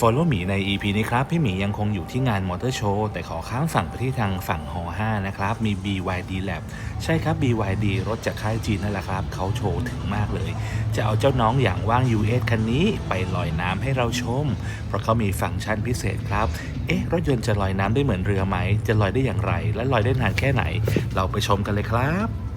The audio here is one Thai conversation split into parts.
Follow หมีใน EP นี้ครับ พี่หมียังคงอยู่ที่งานมอเตอร์โชว์แต่ขอข้ามฝั่งไปที่ทางฝั่งฮ5นะครับ มี BYD Lab ใช่ครับ BYD รถจากค่ายจีนนั่นแหละครับ เขาโชว์ถึงมากเลย จะเอาเจ้าน้องอย่างว่าง US คันนี้ไปลอยน้ำให้เราชม เพราะเขามีฟังก์ชันพิเศษครับ เอ๊ะ รถยนต์จะลอยน้ำได้เหมือนเรือไหม จะลอยได้อย่างไร และลอยได้นานแค่ไหน เราไปชมกันเลยครับ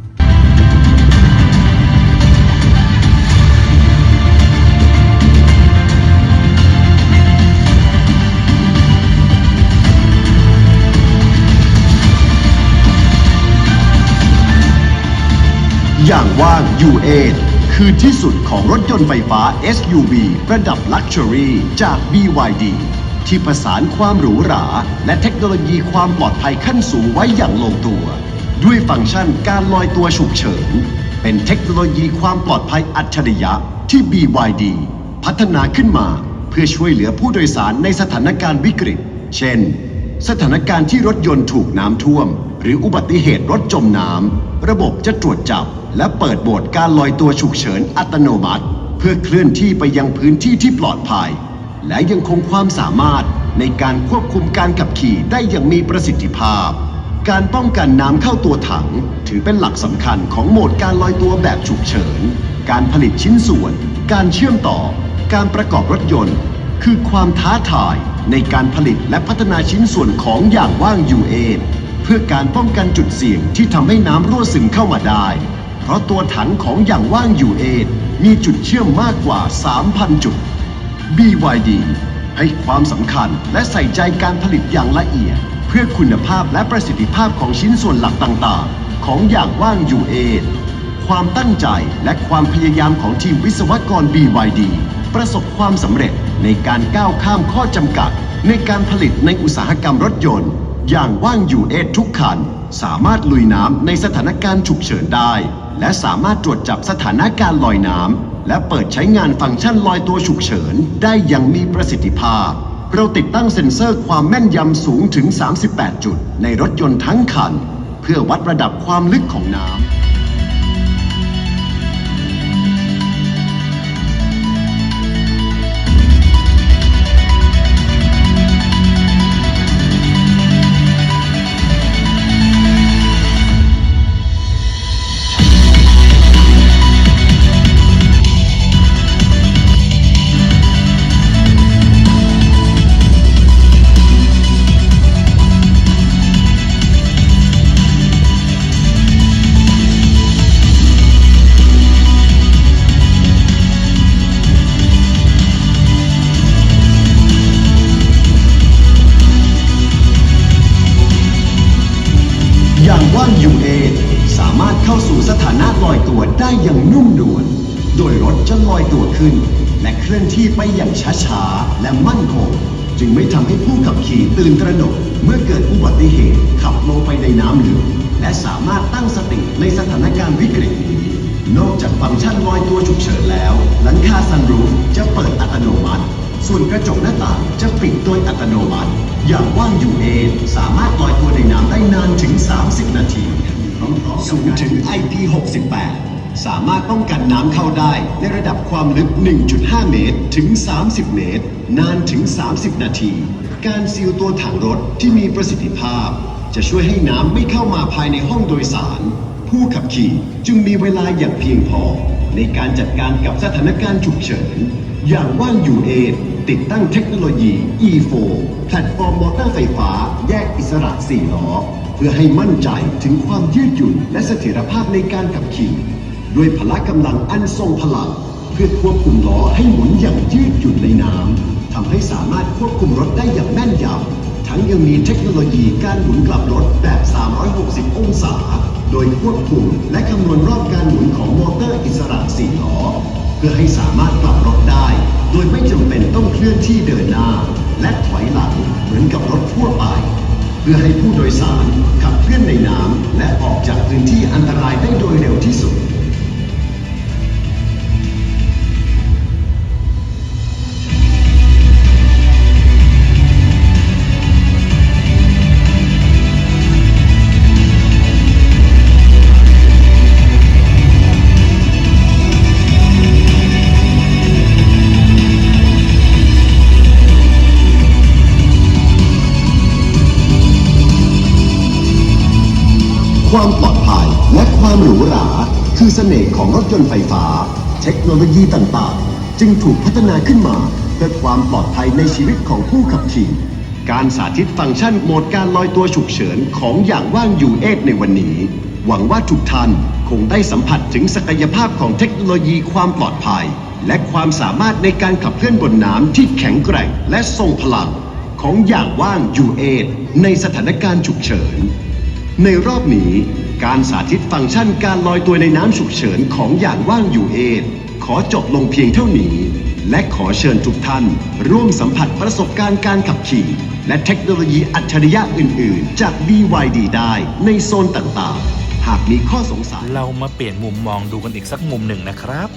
อย่างว่าง U8 คือที่สุดของรถยนต์ไฟฟ้า SUV ระดับ Luxury จาก BYD ที่ผสานความหรูหรา และเทคโนโลยีความปลอดภัยขั้นสูงไว้อย่างลงตัว ด้วยฟังก์ชันการลอยตัวฉุกเฉิน เป็นเทคโนโลยีความปลอดภัยอัจฉริยะที่ BYD พัฒนาขึ้นมาเพื่อช่วยเหลือผู้โดยสารในสถานการณ์วิกฤต เช่น สถานการณ์ที่รถยนต์ถูกน้ำท่วม หรืออุบัติเหตุรถจมน้ำระบบจะตรวจจับ และเปิดโหมดการลอยตัวฉุกเฉินอัตโนมัติ เพื่อเคลื่อนที่ไปยังพื้นที่ที่ปลอดภัย และยังคงความสามารถในการควบคุมการขับขี่ได้อย่างมีประสิทธิภาพ การป้องกันน้ำเข้าตัวถัง ถือเป็นหลักสำคัญของโหมดการลอยตัวแบบฉุกเฉิน การผลิตชิ้นส่วน การเชื่อมต่อ การประกอบรถยนต์ คือความท้าทายในการผลิตและพัฒนาชิ้นส่วนของอย่างว่าง U8 เพื่อการป้องกันจุดเสี่ยงที่ทำให้น้ำรั่วซึมเข้ามาได้ เพราะตัวถังของอย่างว่าง U8 มีจุดเชื่อมมากกว่า 3,000 จุด BYD ให้ความสำคัญและใส่ใจการผลิตอย่างละเอียด เพื่อคุณภาพและประสิทธิภาพของชิ้นส่วนหลักต่างๆ ของอย่างว่าง U8 ความตั้งใจและความพยายามของทีมวิศวกร BYD ประสบความสำเร็จ ในการก้าวข้ามข้อจำกัด ในการผลิตในอุตสาหกรรมรถยนต์ อย่างว่าง U8 ทุกคัน สามารถลุยน้ำในสถานการณ์ฉุกเฉินได้ และสามารถตรวจจับสถานการณ์ลอยน้ำและเปิดใช้งานฟังก์ชันลอยตัวฉุกเฉิน ได้อย่างมีประสิทธิภาพ เราติดตั้งเซ็นเซอร์ความแม่นยำสูงถึง 38 จุด ในรถยนต์ทั้งคัน เพื่อวัดระดับความลึกของน้ำ จะลอยตัวขึ้น และเคลื่อนที่ไปอย่างช้าๆ และมั่นคง จึงไม่ทำให้ผู้ขับขี่ตื่นตระหนก เมื่อเกิดอุบัติเหตุขับลงไปในน้ำลึกและสามารถตั้งสติในสถานการณ์วิกฤตนี้ นอกจากฟังก์ชันลอยตัวฉุกเฉินแล้ว หลังคาซันรูฟจะเปิดอัตโนมัติ ส่วนกระจกหน้าต่างจะปิดโดยอัตโนมัติ อย่างว่างอยู่เองสามารถลอยตัวในน้ำได้นานถึง 30 นาทีสูงถึง IP68 สามารถป้องกันน้ำเข้าได้ในระดับความลึก 1.5 เมตร ถึง 30 เมตร นานถึง 30 นาที การซีลตัวถังรถที่มีประสิทธิภาพ จะช่วยให้น้ำไม่เข้ามาภายในห้องโดยสาร ผู้ขับขี่จึงมีเวลาอย่างเพียงพอ ในการจัดการกับสถานการณ์ฉุกเฉิน อย่างว่างอยู่เองติดตั้งเทคโนโลยี E4 แพลตฟอร์มมอเตอร์ไฟฟ้า แยกอิสระ 4 ล้อ เพื่อให้มั่นใจถึงความยืดหยุ่นและเสถียรภาพในการขับขี่ ด้วยพละกำลังอันทรงพลัง เพื่อควบคุมล้อให้หมุนอย่างยืดหยุ่นในน้ำทำให้สามารถควบคุมรถได้อย่างแม่นยำทั้งยังมีเทคโนโลยีการหมุนกลับรถแบบ 360 องศา โดยควบคุมและคำนวณรอบการหมุนของมอเตอร์อิสระ4ล้อ เพื่อให้สามารถกลับรถได้ โดยไม่จำเป็นต้องเคลื่อนที่เดินหน้า และถอยหลังเหมือนกับรถทั่วไปเพื่อให้ผู้โดยสารขับเคลื่อนในน้ำและออกจากพื้นที่อันตรายได้โดยเร็วที่สุด คือเสน่ห์ของรถยนต์ไฟฟ้า เทคโนโลยีต่างๆ จึงถูกพัฒนาขึ้นมาเพื่อความปลอดภัยในชีวิตของผู้ขับขี่ การสาธิตฟังก์ชันโหมดการลอยตัวฉุกเฉินของอย่างว่างยูเอในวันนี้ หวังว่าทุกท่านคงได้สัมผัสถึงศักยภาพของเทคโนโลยีความปลอดภัย และความสามารถในการขับเคลื่อนบนน้ำที่แข็งแกร่งและทรงพลัง ของอย่างว่างยูเอในสถานการณ์ฉุกเฉิน ในรอบนี้ การสาธิตฟังก์ชันการลอยตัวในน้ำฉุกเฉินของอย่างว่างยูเอขอจบลงเพียงเท่านี้ และขอเชิญทุกท่าน ร่วมสัมผัสประสบการณ์การขับขี่ และเทคโนโลยีอัจฉริยะอื่น ๆ จาก BYD ได้ในโซนต่างๆ หากมีข้อสงสัย เรามาเปลี่ยนมุมมองดูกันอีกสักมุมหนึ่งนะครับ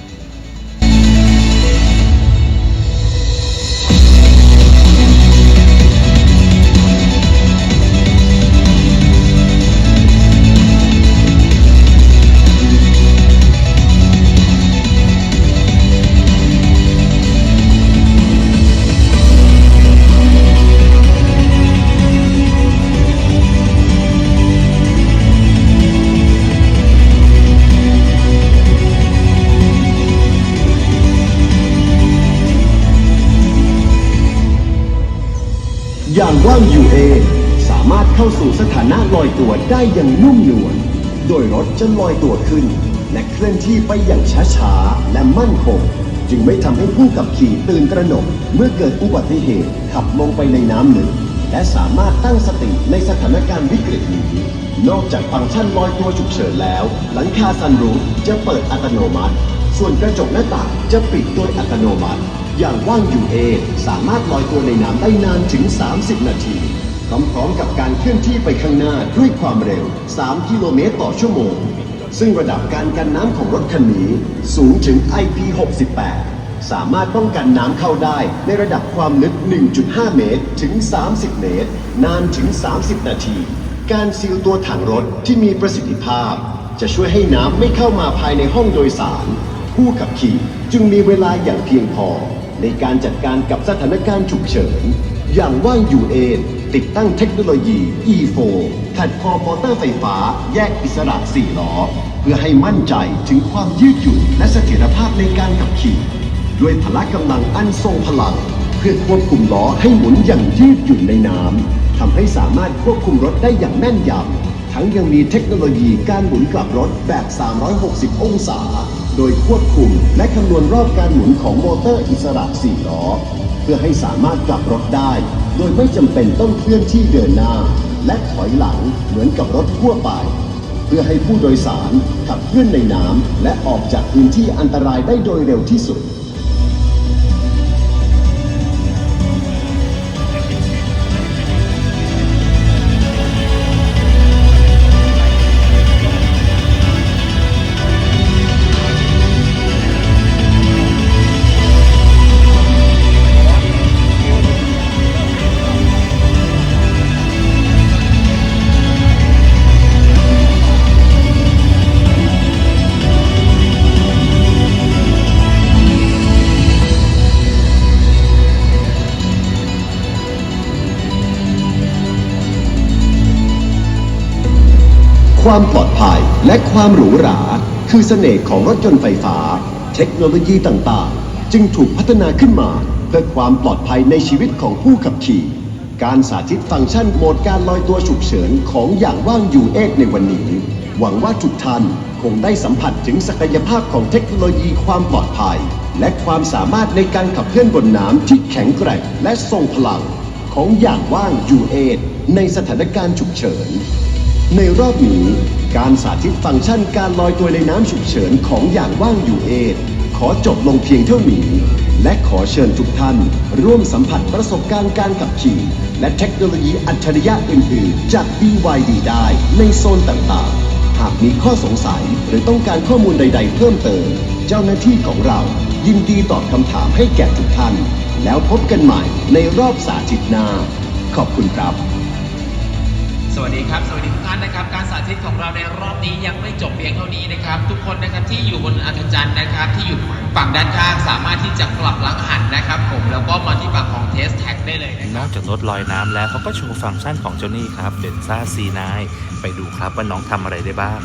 อย่างว่าง UA สามารถเข้าสู่สถานะลอยตัวได้อย่างนุ่มนวล โดยรถจะลอยตัวขึ้น และเคลื่อนที่ไปอย่างช้าๆ และมั่นคง จึงไม่ทำให้ผู้ขับขี่ตื่นตระหนก เมื่อเกิดอุบัติเหตุขับลงไปในน้ำลึกและสามารถตั้งสติในสถานการณ์วิกฤตนี้ นอกจากฟังก์ชันลอยตัวฉุกเฉินแล้ว หลังคาซันรูฟจะเปิดอัตโนมัติ ส่วนกระจกหน้าต่างจะปิดโดยอัตโนมัติ อย่างว่าง UA สามารถลอยตัวในน้ำได้นานถึง 30 นาทีพร้อมๆกับการเคลื่อนที่ไปข้างหน้าด้วยความเร็ว 3 กิโลเมตรต่อชั่วโมง ซึ่งระดับการกันน้ำของรถคันนี้สูงถึง IP68 สามารถป้องกันน้ำเข้าได้ในระดับความลึก 1.5 เมตรถึง 30 เมตร นานถึง 30 นาที การซีลตัวถังรถที่มีประสิทธิภาพ จะช่วยให้น้ำไม่เข้ามาภายในห้องโดยสาร ผู้ขับขี่จึงมีเวลาอย่างเพียงพอ ในการจัดการกับสถานการณ์ฉุกเฉิน อย่างว่างยูเอติดตั้งเทคโนโลยี E4 แพลตฟอร์มมอเตอร์ไฟฟ้า แยกอิสระ 4 ล้อ เพื่อให้มั่นใจถึงความยืดหยุ่นและเสถียรภาพในการขับขี่ด้วยพละกำลังอันทรงพลัง เพื่อควบคุมล้อให้หมุนอย่างยืดหยุ่นในน้ำทำให้สามารถควบคุมรถได้อย่างแม่นยำทั้งยังมีเทคโนโลยีการหมุนกลับรถแบบ 360 องศา โดยควบคุมและคำนวณรอบการหมุนของมอเตอร์อิสระ4ล้อ เพื่อให้สามารถกลับรถได้ โดยไม่จำเป็นต้องเคลื่อนที่เดินหน้า และถอยหลังเหมือนกับรถทั่วไป เพื่อให้ผู้โดยสารขับเคลื่อนในน้ำและออกจากพื้นที่อันตรายได้โดยเร็วที่สุด ความปลอดภัยและความหรูหรา คือเสน่ห์ของรถยนต์ไฟฟ้า เทคโนโลยีต่างๆ จึงถูกพัฒนาขึ้นมา เพื่อความปลอดภัยในชีวิตของผู้ขับขี่ การสาธิตฟังก์ชันโหมดการลอยตัวฉุกเฉินของอย่างว่างยูเอในวันนี้ หวังว่าทุกท่านคงได้สัมผัสถึงศักยภาพของเทคโนโลยีความปลอดภัย และความสามารถในการขับเคลื่อนบนน้ำที่แข็งแกร่งและทรงพลัง ของอย่างว่างยูเอในสถานการณ์ฉุกเฉิน ในรอบนี้ การสาธิตฟังก์ชันการลอยตัวในน้ำฉุกเฉินของอย่างว่างยูเอขอจบลงเพียงเท่านี้ และขอเชิญทุกท่าน ร่วมสัมผัสประสบการณ์การขับขี่ และเทคโนโลยีอัจฉริยะอื่นๆ จาก BYD ได้ในโซนต่างๆ หากมีข้อสงสัยหรือต้องการข้อมูลใด ๆ เพิ่มเติม เจ้าหน้าที่ของเรายินดีตอบคำถามให้แก่ทุกท่าน แล้วพบกันใหม่ในรอบสาธิตหน้า ขอบคุณครับ สวัสดีครับ สวัสดีทุกท่านนะครับ การสาธิตของเราในรอบนี้ยังไม่จบเพียงเท่านี้นะครับ ทุกคนนะครับที่อยู่บนอัธจันทร์นะครับ ที่อยู่ฝั่งด้านข้างสามารถที่จะกลับหลังหันนะครับ ผมแล้วก็มาที่ฝั่งของเทสแท็กได้เลยนะครับนอกจากรถลอยน้ำแล้วเขาก็โชว์ฟังก์ชันของเจ้านี่ครับเดนซ่า C9 ไปดูครับว่าน้องทำอะไรได้บ้าง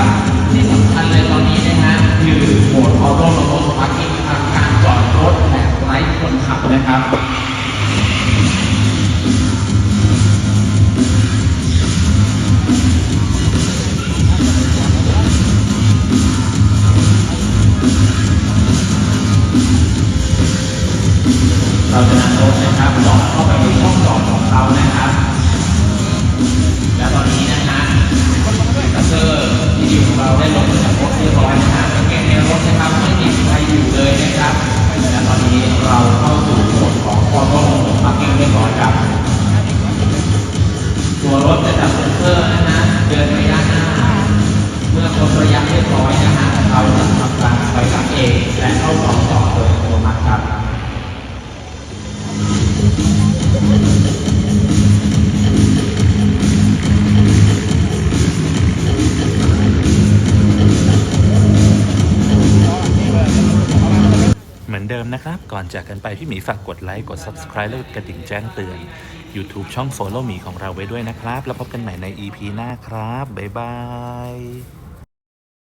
ับ ที่สำคัญเลยตอนนี้นะฮะคือโหมดออโต้ระบบพักอินทางการจอดรถแบบไร้คนขับนะครับเราจะนำรถนะครับจอดเข้าไปที่ช่องจอดของเรานะครับ ทีมของเราได้ลงจากรถเรียบร้อยนะฮะสังเกตในรถนะครับไม่ติดครอยู่เลยนะครับและตอนนี้เราเข้าสู่โหมดของคอนโทรลพาร์กิ้งเรียบร้อยครับตัวรถจะจับเซ็นเซอร์นะฮะเดินระยะหน้าเมื่อครบระยะเรียบร้อยนะฮะเรา จากกันไปพี่หมีฝากกดไลค์กด Subscribe และกระดิ่งแจ้งเตือน YouTube ช่อง Follow หมีของเราไว้ด้วยนะครับ แล้วพบกันใหม่ใน EP หน้าครับ บ๊ายบาย